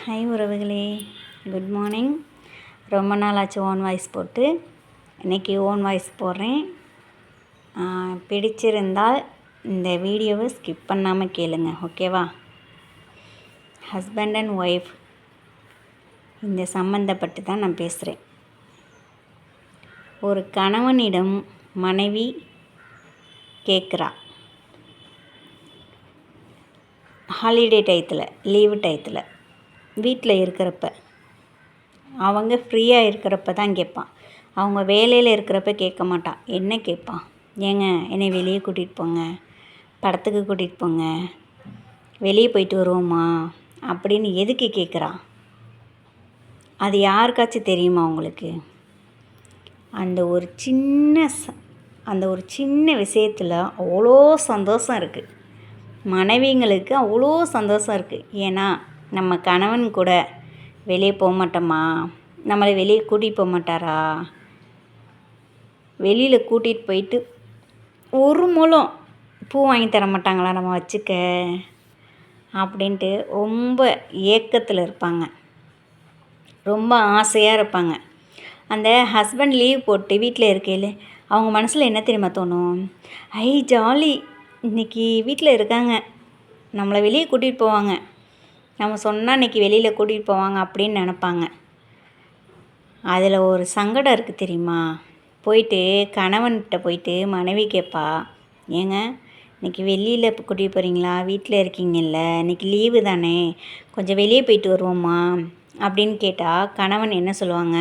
Hi உறவுகளே. Good morning ரொம்ப நாள் ஆச்சு ஓன் வாய்ஸ் போட்டு. இன்றைக்கி ஓன் வாய்ஸ் போடுறேன். பிடிச்சிருந்தால் இந்த வீடியோவை ஸ்கிப் பண்ணாமல் கேளுங்க ஓகேவா ஹஸ்பண்ட் அண்ட் ஒய்ஃப் இந்த சம்மந்தப்பட்டு தான் நான் பேசுகிறேன் ஒரு கணவனிடம் மனைவி கேட்குறா ஹாலிடே டயத்தில் லீவு டயத்தில் வீட்டில் இருக்கிறப்ப. அவங்க ஃப்ரீயாக இருக்கிறப்ப தான் கேட்பான். அவங்க வேலையில் இருக்கிறப்ப கேட்க மாட்டான். என்ன கேட்பான் ஏங்க என்னை வெளியே கூட்டிகிட்டு போங்க. படத்துக்கு கூட்டிகிட்டு போங்க. வெளியே போயிட்டு வருவோமா? அப்படின்னு எதுக்கு கேட்குறான் அது யாருக்காச்சும் தெரியுமா உங்களுக்கு? அந்த ஒரு சின்ன ச அந்த ஒரு சின்ன விஷயத்தில் அவ்வளோ சந்தோஷம் இருக்குது மனைவிங்களுக்கு அவ்வளோ சந்தோஷம் இருக்குது ஏன்னா நம்ம கணவன் கூட வெளியே போக மாட்டோமா? நம்மளை வெளியே கூட்டிகிட்டு போக மாட்டாரா? வெளியில் கூட்டிகிட்டு போயிட்டு ஒரு முழம் பூ வாங்கி தர மாட்டாங்களா நம்ம வச்சுக்க? அப்படின்ட்டு ரொம்ப ஏக்கத்தில் இருப்பாங்க. ரொம்ப ஆசையாக இருப்பாங்க. அந்த ஹஸ்பண்ட் லீவ் போட்டு வீட்டில் இருக்கையில் அவங்க மனசில் என்ன தெரியுமா தோணும்? ஐ ஜாலி இன்னைக்கு வீட்டில் இருக்காங்க. நம்மளை வெளியே கூட்டிகிட்டு போவாங்க. நம்ம சொன்னால் இன்றைக்கி வெளியில் கூட்டிகிட்டு போவாங்க அப்படின்னு நினப்பாங்க. அதில் ஒரு சங்கடம் இருக்குது தெரியுமா? போயிட்டு கணவன்கிட்ட போயிட்டு மனைவி கேட்பா ஏங்க இன்றைக்கி வெளியில் கூட்டிகிட்டு போகிறீங்களா வீட்டில் இருக்கீங்கல்ல இன்னைக்கு லீவு தானே கொஞ்சம் வெளியே போயிட்டு வருவோமா? அப்படின்னு கேட்டால் கணவன் என்ன சொல்லுவாங்க?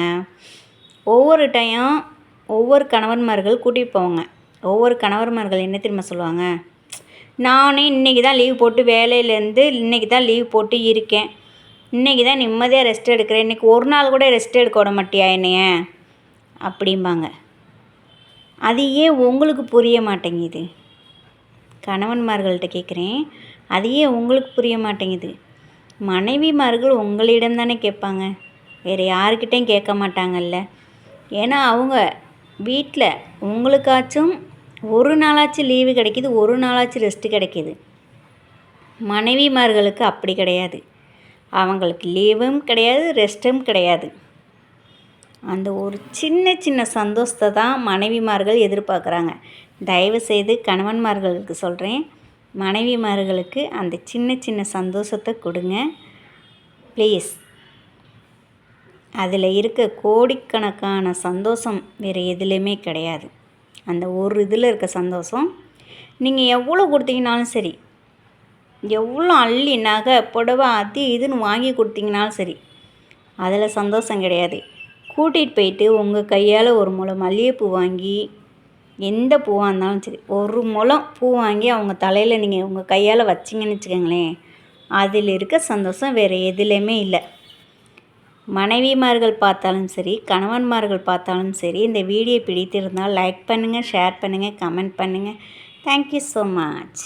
ஒவ்வொரு டைம் ஒவ்வொரு கணவன்மார்கள் கூட்டிகிட்டு போவாங்க. ஒவ்வொரு கணவன்மார்கள் என்ன தெரியுமா சொல்லுவாங்க? நானே இன்றைக்கி தான் லீவ் போட்டு வேலையிலேருந்து இன்றைக்கி தான் லீவ் போட்டு இருக்கேன். இன்றைக்கி தான் நிம்மதியாக ரெஸ்ட் எடுக்கிறேன். இன்றைக்கி ஒரு நாள் கூட ரெஸ்ட் எடுக்க விட மாட்டியா என்னைய? அப்படிம்பாங்க. அது ஏன் உங்களுக்கு புரிய மாட்டேங்குது? கணவன்மார்கள்ட்ட கேட்குறேன் அது ஏன் உங்களுக்கு புரிய மாட்டேங்குது? மனைவிமார்கள் உங்களிடம் தானே கேட்பாங்க. வேறு யாருக்கிட்டேயும் கேட்க மாட்டாங்கல்ல. ஏன்னா அவங்க வீட்டில் உங்களுக்காச்சும் ஒரு நாளாச்சும் லீவு கிடைக்கிது ஒரு நாளாச்சும் ரெஸ்ட்டு கிடைக்கிது. மனைவிமார்களுக்கு அப்படி கிடையாது. அவங்களுக்கு லீவும் கிடையாது ரெஸ்ட்டும் கிடையாது. அந்த ஒரு சின்ன சின்ன சந்தோஷத்தை தான் மனைவிமார்கள் எதிர்பார்க்குறாங்க. தயவு செய்து கணவன்மார்களுக்கு சொல்கிறேன் மனைவிமார்களுக்கு அந்த சின்ன சின்ன சந்தோஷத்தை கொடுங்க. ப்ளீஸ் அதில் இருக்க கோடிக்கணக்கான சந்தோஷம் வேறு எதுலேயுமே கிடையாது. அந்த ஒரு இதில் இருக்க சந்தோஷம். நீங்கள் எவ்வளோ கொடுத்தீங்கனாலும் சரி எவ்வளோ அள்ளி நகை புடவை அது இதுன்னு வாங்கி கொடுத்தீங்கனாலும் சரி அதில் சந்தோஷம் கிடையாது. கூட்டிகிட்டு போயிட்டு உங்கள் கையால் ஒரு முளம் மல்லிகைப்பூ வாங்கி எந்த பூவாக இருந்தாலும் சரி ஒரு முளம் பூ வாங்கி அவங்க தலையில் நீங்கள் உங்கள் கையால் வச்சிங்கன்னு வச்சுக்கோங்களேன் அதில் இருக்க சந்தோஷம் வேறு எதுலேயுமே இல்லை. மனைவிமார்கள் பார்த்தாலும் சரி கணவன்மார்கள் பார்த்தாலும் சரி இந்த வீடியோ பிடித்திருந்தால் லைக் பண்ணுங்கள் ஷேர் பண்ணுங்கள் கமெண்ட் பண்ணுங்கள் தேங்க்யூ ஸோ மச்